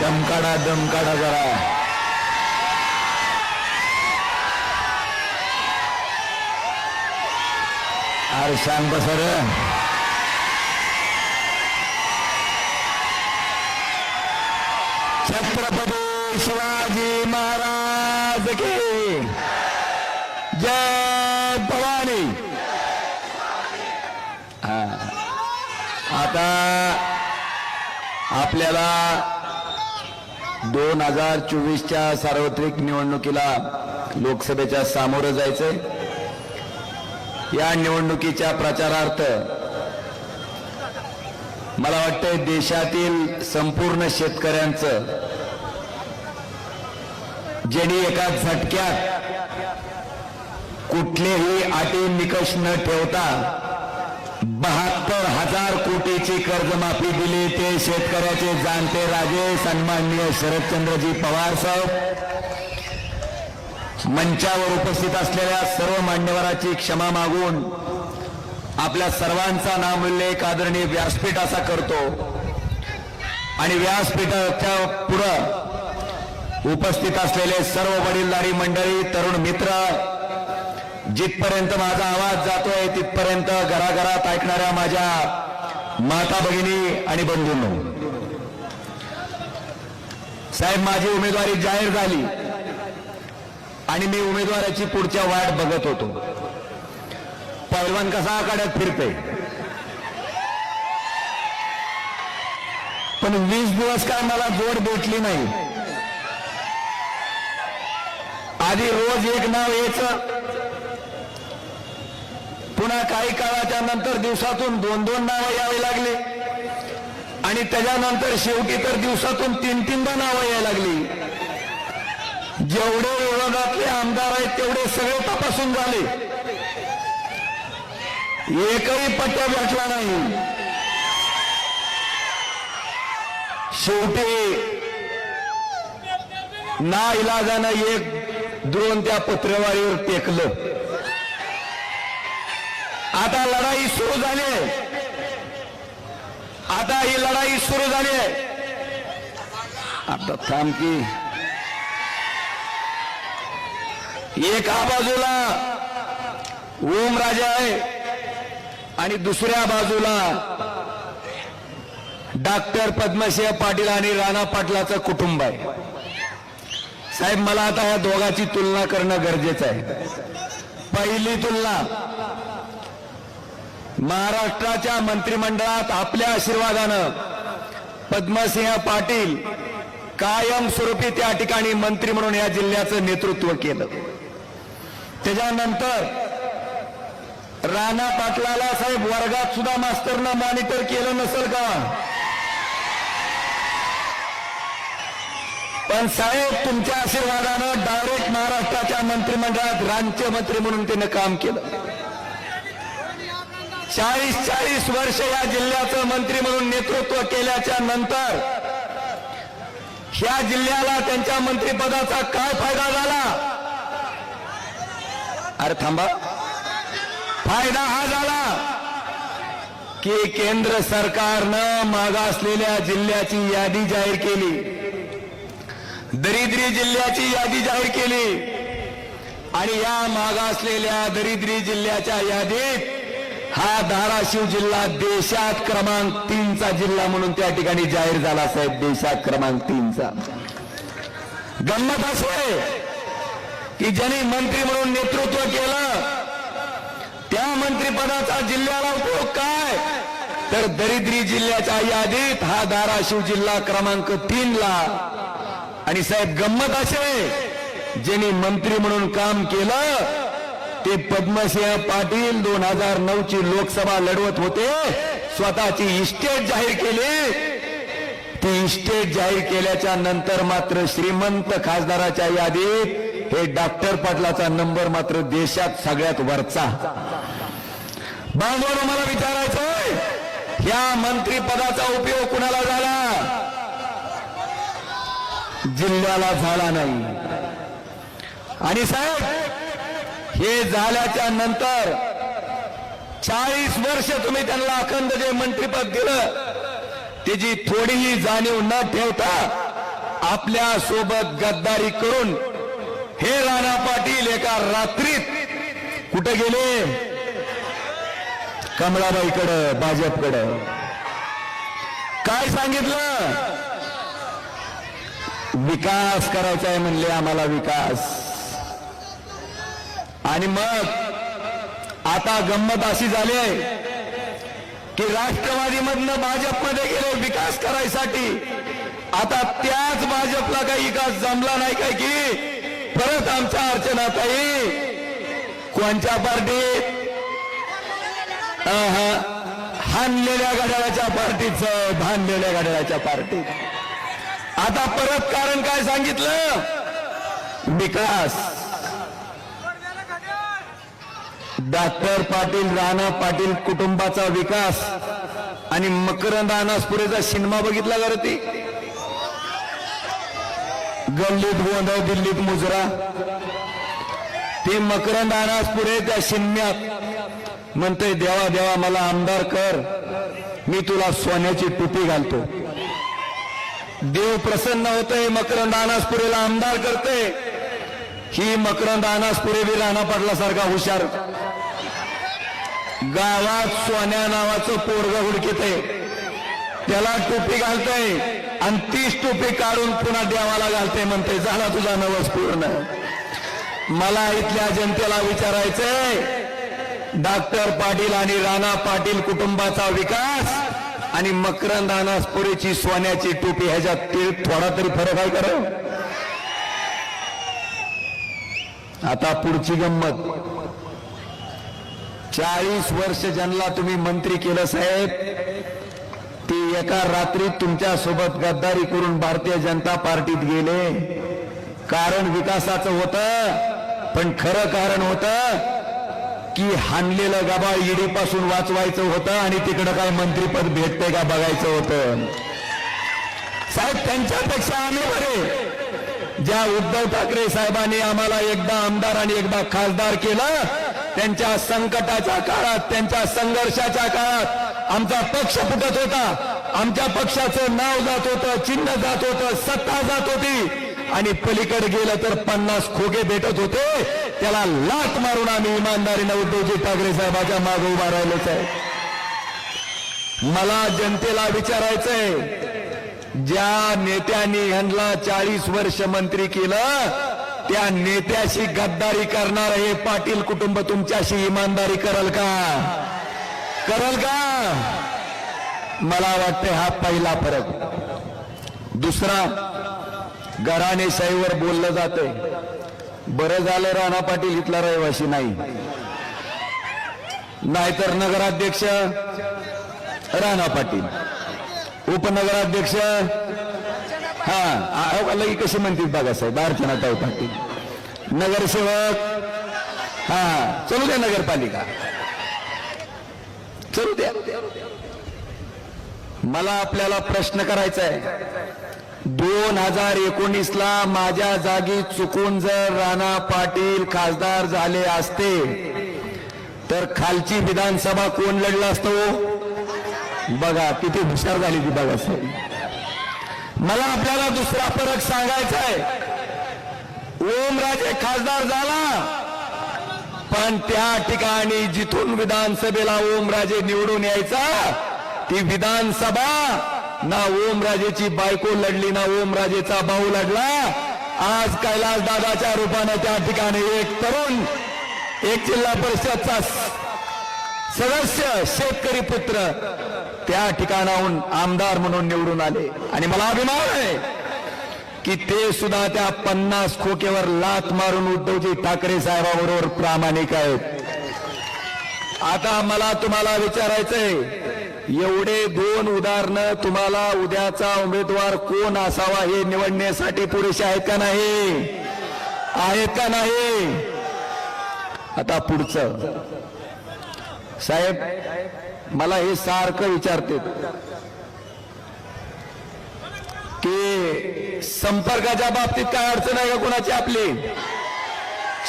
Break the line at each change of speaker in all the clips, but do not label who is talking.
दमकाडा दमकाडा जरा. अरे सांग बसर. छत्रपती शिवाजी महाराज की. जय भवानी. हा. आता आपल्याला दोन हजार चोवीसच्या सार्वत्रिक निवडणुकीला लोकसभेच्या सामोरं जायचंय. या निवडणुकीच्या प्रचारार्थ मला वाटतंय देशातील संपूर्ण शेतकऱ्यांचं ज्यांनी एका झटक्यात कुठलेही अटी निकष न ठेवता बहा हजार कर्जमाफी दिली ते शेतकऱ्याचे जाणते राजे. सन्माननीय शरदचंद्रजी पवार साहेब. मंचावर उपस्थित असलेल्या सर्व मान्यवराची क्षमा मागून आपल्या सर्वांचा नामोल्लेख आदरणीय व्यासपीठ असा करतो. आणि व्यासपीठाच्या पुढं उपस्थित असलेले सर्व वडीलधारी मंडळी तरुण मित्र जिथपर्यंत माझा आवाज जातोय तिथपर्यंत घराघरात ऐकणाऱ्या माझ्या माता भगिनी आणि बंधूंनो साहेब माझी उमेदवारी जाहीर झाली आणि मी उमेदवाराची पुढच्या वाट बघत होतो. पैलवान कसा आखाड्यात फिरते पण वीस दिवस काय मला जोड भेटली नाही. आधी रोज एक नाव यायचं पुन्हा काही काळाच्या नंतर दिवसातून दोन दोन नावं यावे लागले. आणि त्याच्यानंतर शेवटी तर दिवसातून तीन तीनदा नावं यायला लागली. जेवढे विरोधातले आमदार आहेत तेवढे सगळे तपासून झाले. एकही पट्ट्या भेटला नाही. शेवटी ना इलाजानं एक द्रोण त्या पत्रवारीवर टेकलं. आता लढाई सुरू झाली. आहे आता ही लढाई सुरू झाली. आहे आता थांब की. एका बाजूला. ओम राजा आहे. आणि दुसऱ्या बाजूला डॉक्टर पद्मसिंह पाटील आणि राणा पाटलाचं कुटुंब आहे. साहेब मला आता या दोघांची तुलना करणं गरजेचं आहे. पहिली तुलना महाराष्ट्राच्या मंत्रिमंडळात आपल्या आशीर्वादानं पद्मसिंह पाटील कायमस्वरूपी त्या ठिकाणी मंत्री म्हणून या जिल्ह्याचं नेतृत्व केलं. त्याच्यानंतर राणा पाटलाला साहेब वर्गात सुद्धा मास्तरनं मॉनिटर केलं नसेल का? पण साहेब तुमच्या आशीर्वादानं डायरेक्ट महाराष्ट्राच्या मंत्रिमंडळात राज्यमंत्री म्हणून त्यानं काम केलं. चाळीस चाळीस वर्ष या जिल्ह्याचं मंत्री म्हणून नेतृत्व केल्याच्यानंतर ह्या जिल्ह्याला त्यांच्या मंत्रिपदाचा काय फायदा झाला? अरे थांबा. फायदा हा झाला की केंद्र सरकारनं मागासलेल्या जिल्ह्याची यादी जाहीर केली. दरिद्री जिल्ह्याची यादी जाहीर केली. आणि या मागासलेल्या दरिद्री जिल्ह्याच्या यादीत हा धाराशिव जिल्हा देशात क्रमांक तीनचा जिल्हा म्हणून त्या ठिकाणी जाहीर झाला साहेब. देशात क्रमांक तीनचा. गंमत असं आहे की ज्यांनी मंत्री म्हणून नेतृत्व केलं त्या मंत्रिपदाचा जिल्ह्याला उपयोग काय? तर दरिद्री जिल्ह्याच्या यादीत हा धाराशिव जिल्हा क्रमांक तीनला. आणि साहेब गंमत असे ज्यांनी मंत्री म्हणून काम केलं ते पद्मसिंह पाटील दोन हजार नऊ ची लोकसभा लढवत होते. स्वतःची इस्टेट जाहीर केली. ती इस्टेट जाहीर केल्याच्यानंतर मात्र श्रीमंत खासदाराच्या यादीत हे डॉक्टर पाटलाचा नंबर मात्र देशात सगळ्यात वरचा. बांधवानं मला विचारायचंय ह्या मंत्रीपदाचा उपयोग कुणाला झाला? जिल्ह्याला झाला नाही. आणि साहेब हे झाल्याच्यानंतर चाळीस वर्ष तुम्ही त्यांना अखंड जे मंत्रीपद दिलं त्याची थोडीही जाणीव न ठेवता आपल्यासोबत गद्दारी करून हे राणा पाटील एका रात्रीत कुठे गेले? कमळाबाईकडं भाजपकडं काय सांगितलं? विकास करायचा आहे म्हणले आम्हाला विकास. आणि मग आता गंमत अशी झाली आहे की राष्ट्रवादीमधनं भाजपमध्ये गेले विकास करायसाठी. आता त्याच भाजपला काही विकास जमला नाही काय की? परत आमच्या अर्चनाताई कोणच्या पार्टीत? हानलेल्या घड्याळाच्या घड्याळाच्या पार्टीचं भानलेल्या घड्याळाच्या पार्टीत. आता परत कारण काय सांगितलं? विकास. डॉक्टर पाटील राणा पाटील कुटुंबाचा विकास आणि मकरंद अनासपुरेचा सिनेमा बघितला का ती? गल्लीत गोंधळ दिल्लीत मुजरा. ते मकरंद अनासपुरे त्या सिनेम्यात म्हणतोय देवा देवा मला आमदार कर. मी तुला सोन्याची टोपी घालतो. देव प्रसन्न होतोय मकरंद अनासपुरेला आमदार करते ही मकरंद अनासपुरे बी राणा पाटलासारखा हुशार गावात सोन्या नावाचं पोरग हुडकीत आहे. त्याला टोपी घालतय आणि तीच टोपी काढून पुन्हा देवाला घालते म्हणते झाला तुझा नवस पूर्ण. मला इथल्या जनतेला विचारायचंय डॉक्टर पाटील आणि राणा पाटील कुटुंबाचा विकास आणि मकरंद अनासपुरेची सोन्याची टोपी ह्याच्यात ते थोडा तरी फरक आहे कर आता पुढची गंमत. चाळीस वर्ष ज्यांना तुम्ही मंत्री केलं साहेब ते एका रात्रीत तुमच्यासोबत गद्दारी करून भारतीय जनता पार्टीत गेले. कारण विकासाचं होतं पण खरं कारण होतं की हाणलेलं गाबा ईडी पासून वाचवायचं होतं आणि तिकडं काय मंत्रीपद भेटतंय का बघायचं होतं. साहेब त्यांच्यापेक्षा आम्ही बरे. ज्या उद्धव ठाकरे साहेबांनी आम्हाला एकदा आमदार आणि एकदा खासदार केलं त्यांच्या संकटाच्या काळात त्यांच्या संघर्षाच्या काळात आमचा पक्ष फुटत होता. आमच्या पक्षाचं नाव जात होतं चिन्ह जात होतं सत्ता जात होती. आणि पलीकडे गेलं तर पन्नास खोगे भेटत होते. त्याला लाट मारून आम्ही इमानदारीनं उद्धवजी ठाकरे साहेबाच्या मागे उभा राहिलोच आहे मला जनतेला विचारायचंय ज्या नेत्यांनी ह्यांना चाळीस वर्ष मंत्री केलं त्या नेत्याशी गद्दारी करणार हे पाटील कुटुंब तुमच्याशी इमानदारी करल का? करल का? मला वाटतं हा पहिला फरक. दुसरा घराणेशाहीवर बोललं जातंय. बरं झालं राणा पाटील इथला रहिवासी नाही. नाहीतर नगराध्यक्ष राणा पाटील. उपनगराध्यक्ष हा अहो, कसे म्हणतील बघा साहेब अर्चनाताई पाटील. नगरसेवक हा चलू द्या नगरपालिका. चलू द्या. मला आपल्याला प्रश्न करायचा आहे. दोन हजार एकोणीस ला माझ्या जागी चुकून जर राणा पाटील खासदार झाले असते तर खालची विधानसभा कोण लढला असतो हो? बघा किती हुशार झाली ती बघा साहेब. मला आपल्याला दुसरा फरक सांगायचा आहे. ओमराजे खासदार झाला. पण त्या ठिकाणी जिथून विधानसभेला ओमराजे निवडून यायचा ती विधानसभा ना ओमराजेची बायको लढली ना ओमराजेचा भाऊ लढला. आज कैलास दादाच्या रूपानं त्या ठिकाणी एक तरुण एक जिल्हा परिषदचा सदस्य शेतकरी पुत्र त्या ठिकाणाहून आमदार म्हणून निवडून आले. आणि मला अभिमान आहे की ते सुद्धा त्या पन्नास खोकेवर लात मारून उद्धवजी ठाकरे साहेबाबरोबर प्रामाणिक आहेत. आता मला तुम्हाला विचारायचंय एवढे दोन उदाहरणं तुम्हाला उद्याचा उमेदवार कोण असावा हे निवडण्यासाठी पुरेसे आहेत का नाही? आहेत का नाही? आता पुढचं. साहेब मला हे सारखं विचारते की संपर्काच्या बाबतीत काय अडचण आहे का कोणाची आपली?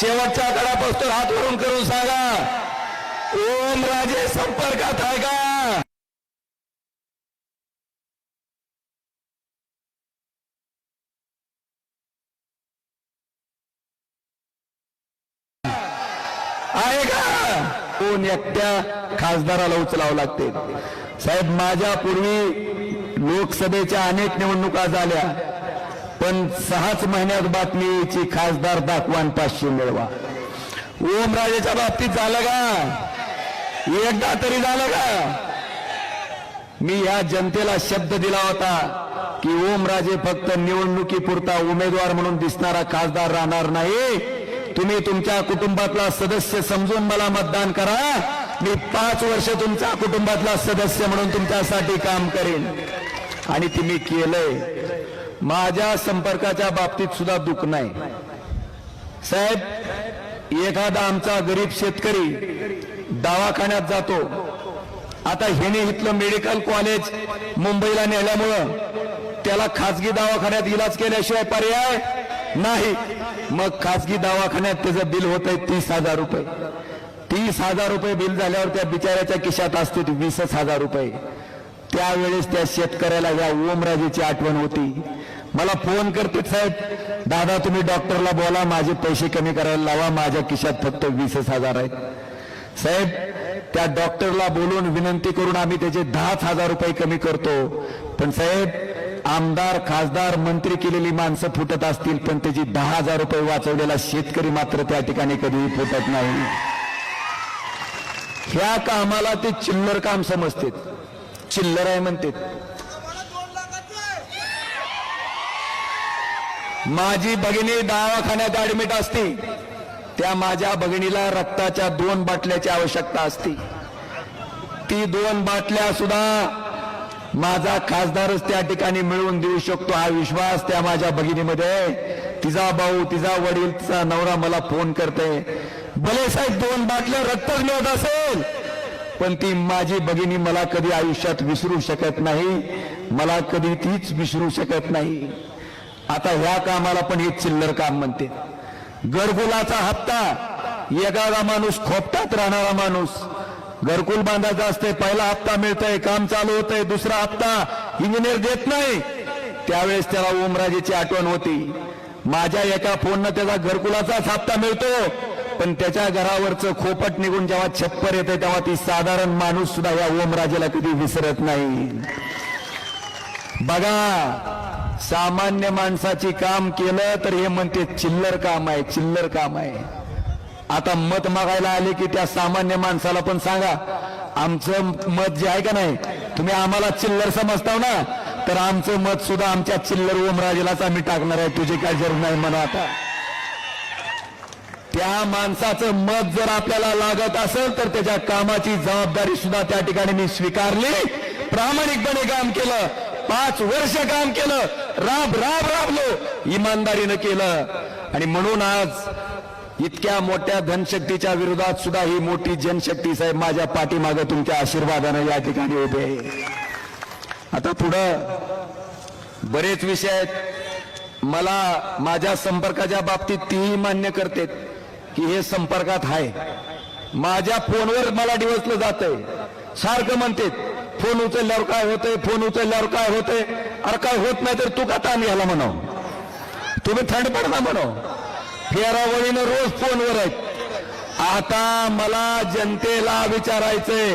शेवटच्या काळापासून हात वरून करून सांगा. ओम राजे संपर्कात आहे का? कोण एकट्या खासदाराला उचलावं लागते. साहेब माझ्या पूर्वी लोकसभेच्या अनेक निवडणुका झाल्या पण सहाच महिन्यात बातमी यायची खासदार दाखवान पाचशे मिळवा. ओमराजेच्या बाबतीत झालं का? एकदा तरी झालं का? मी या जनतेला शब्द दिला होता की ओमराजे फक्त निवडणुकीपुरता उमेदवार म्हणून दिसणारा खासदार राहणार नाही. तुम्ही तुमच्या कुटुंबातला सदस्य समजून मला मतदान करा. मी पाच वर्ष तुमच्या कुटुंबातला सदस्य म्हणून तुमच्यासाठी काम करेन. आणि ते मी केलंय. माझ्या संपर्काच्या बाबतीत सुद्धा दुःख नाही. साहेब एखादा आमचा गरीब शेतकरी दवाखान्यात जातो. आता हिने इथलं मेडिकल कॉलेज मुंबईला नेल्यामुळं त्याला खाजगी दवाखान्यात इलाज केल्याशिवाय पर्याय नाही. मग खासगी दवाखान्यात त्याचं बिल होत आहे तीस हजार रुपये. तीस हजार रुपये बिल झाल्यावर त्या बिचाऱ्याच्या खिशात असते वीसच हजार रुपये. त्यावेळेस त्या शेतकऱ्याला या ओमराजेची आठवण होती. मला फोन करते साहेब दादा तुम्ही डॉक्टरला बोला माझे पैसे कमी करायला लावा माझ्या खिशात फक्त वीसच हजार आहेत. साहेब त्या डॉक्टरला बोलून विनंती करून आम्ही त्याचे दहाच हजार रुपये कमी करतो. पण साहेब आमदार खासदार मंत्री केलेली माणसं फुटत असतील पण त्याची दहा हजार रुपये वाचवलेला शेतकरी मात्र त्या ठिकाणी कधीही फुटत नाही. ह्या कामाला ते चिल्लर काम समजते चिल्लर आहे म्हणते माझी भगिनी दवाखान्यात ऍडमिट असती. त्या माझ्या भगिनीला रक्ताच्या दोन बाटल्याची आवश्यकता असती. ती दोन बाटल्या सुद्धा माझा खासदारच त्या ठिकाणी मिळवून देऊ शकतो हा विश्वास त्या माझ्या भगिनीमध्ये. आहे. तिचा भाऊ तिचा वडील तिचा नवरा मला फोन करते. भले साहेब दोन बाटल्या रक्तच मिळत असेल पण ती माझी भगिनी मला कधी आयुष्यात विसरू शकत नाही. मला कधी तीच विसरू शकत नाही. आता ह्या कामाला पण हे चिल्लर काम म्हणते. घरकुलाचा हप्ता. एखादा माणूस खोपटात राहणारा माणूस. घरकुल बांधायचा असते. पहिला हप्ता मिळतोय काम चालू होतंय दुसरा हप्ता इंजिनियर देत नाही. त्यावेळेस त्याला ओमराजेची आठवण होती. माझ्या एका फोननं त्याचा घरकुलाचाच हप्ता मिळतो पण त्याच्या घरावरचं खोपट निघून जेव्हा छप्पर येते तेव्हा ती साधारण माणूस सुद्धा या ओमराजेला कधी विसरत नाही. बघा सामान्य माणसाची काम केलं तर हे म्हणते चिल्लर काम आहे चिल्लर काम आहे. आता मत मागायला आले की त्या सामान्य माणसाला पण सांगा. आमचं मत जे आहे का नाही तुम्ही आम्हाला चिल्लर समजताव ना? तर आमचं मत सुद्धा आमच्या चिल्लर ओमराजेलाच आम्ही टाकणार आहे. तुझी काय जरूर नाही म्हणा आता. त्या माणसाचं मत जर आपल्याला लागत असेल तर त्याच्या कामाची जबाबदारी सुद्धा त्या ठिकाणी मी स्वीकारली. प्रामाणिकपणे काम केलं. पाच वर्ष काम केलं. राब राब राबलो. इमानदारीनं केलं. आणि म्हणून आज इतक्या मोठ्या धनशक्तीच्या विरोधात सुद्धा ही मोठी जनशक्ती साहेब माझ्या पाठीमागे तुमच्या आशीर्वादानं या ठिकाणी उभे आहे. आता पुढं बरेच विषय आहेत. मला माझ्या संपर्काच्या बाबतीत तीही मान्य करते की हे संपर्कात आहे. माझ्या फोनवर मला डिवसलं जातंय. सारखं म्हणते फोन उचलल्यावर काय होतंय? फोन उचलल्यावर काय होतंय? अरे काय होत नाही तर तू का ताण घ्यायला म्हणाव? तुम्ही थंड पडता म्हणाव. फेरावळीनं रोज फोनवर आहेत. आता मला जनतेला विचारायचंय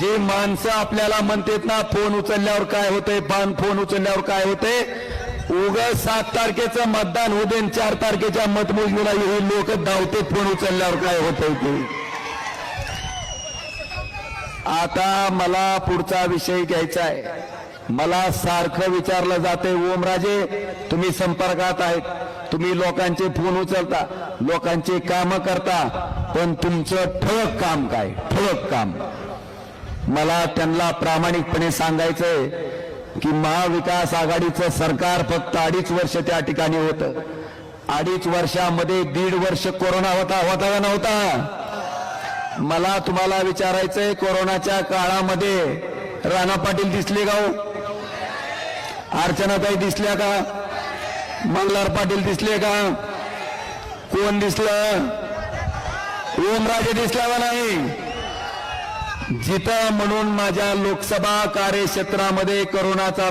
जे माणसं आपल्याला म्हणतात ना फोन उचलल्यावर काय होतंय पान फोन उचलल्यावर काय होतंय? उग सात तारखेचं मतदान होऊ चार तारखेच्या मतमोजणीला हे लोक धावते फोन उचलल्यावर काय होतंय ते. आता मला पुढचा विषय घ्यायचा आहे. मला सारखं विचारलं जाते ओमराजे तुम्ही संपर्कात आहेत. तुम्ही लोकांचे फोन उचलता लोकांचे काम करता पण तुमचं ठळक काम काय? ठळक काम. मला त्यांना प्रामाणिकपणे सांगायचंय की महाविकास आघाडीचं सरकार फक्त अडीच वर्ष त्या ठिकाणी होतं. अडीच वर्षामध्ये दीड वर्ष कोरोना होता होता का नव्हता? मला तुम्हाला विचारायचंय कोरोनाच्या काळामध्ये राणा पाटील दिसले का हो? अर्चनाताई दिसल्या का? मंगलार पाटील दिसले का? कोण दिसलं? ओमराजे दिसला का नाही? जिथं म्हणून माझ्या लोकसभा कार्यक्षेत्रामध्ये करोनाचा